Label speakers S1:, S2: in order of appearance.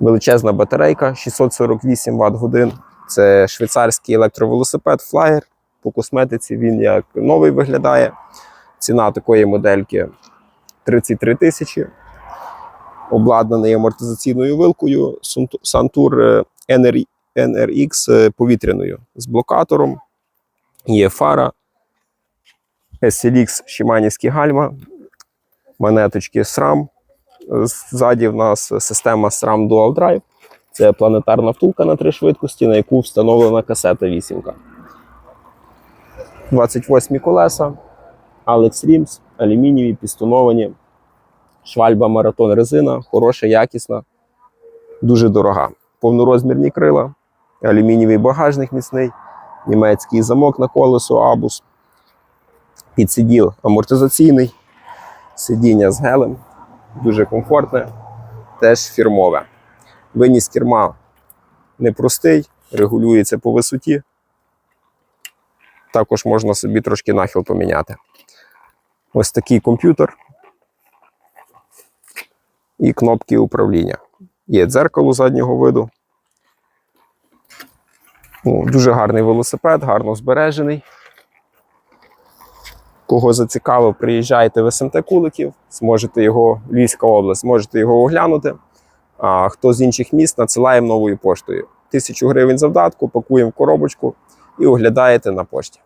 S1: Величезна батарейка 648 Вт годин. Це швейцарський електровелосипед Flyer. По косметиці він як новий виглядає. Ціна такої модельки 33 тисячі. Обладнаний амортизаційною вилкою Santur е, NRX е, повітряною з блокатором. Є фара, SLX Шиманівські гальма, монеточки SRAM. Ззаді в нас система SRAM Dual Drive. Це планетарна втулка на три швидкості, на яку встановлена касета 8. 28 колеса, Alex Rims, алюмінієві, пістоновані, швальба маратон резина, хороша, якісна, дуже дорога. Повнорозмірні крила, алюмінієвий багажник міцний, німецький замок на колесо Абус, підсиділ амортизаційний, сидіння з гелем, дуже комфортне, теж фірмове. Виніс керма непростий, регулюється по висоті. Також можна собі трошки нахил поміняти. Ось такий комп'ютер і кнопки управління. Є дзеркало заднього виду. Ну, дуже гарний велосипед, гарно збережений. Кого зацікавив, приїжджайте в СМТ Куликів, зможете його, Львівська область, зможете його оглянути. А хто з інших міст надсилаємо новою поштою. Тисячу гривень завдатку, пакуємо в коробочку і оглядаєте на пошті.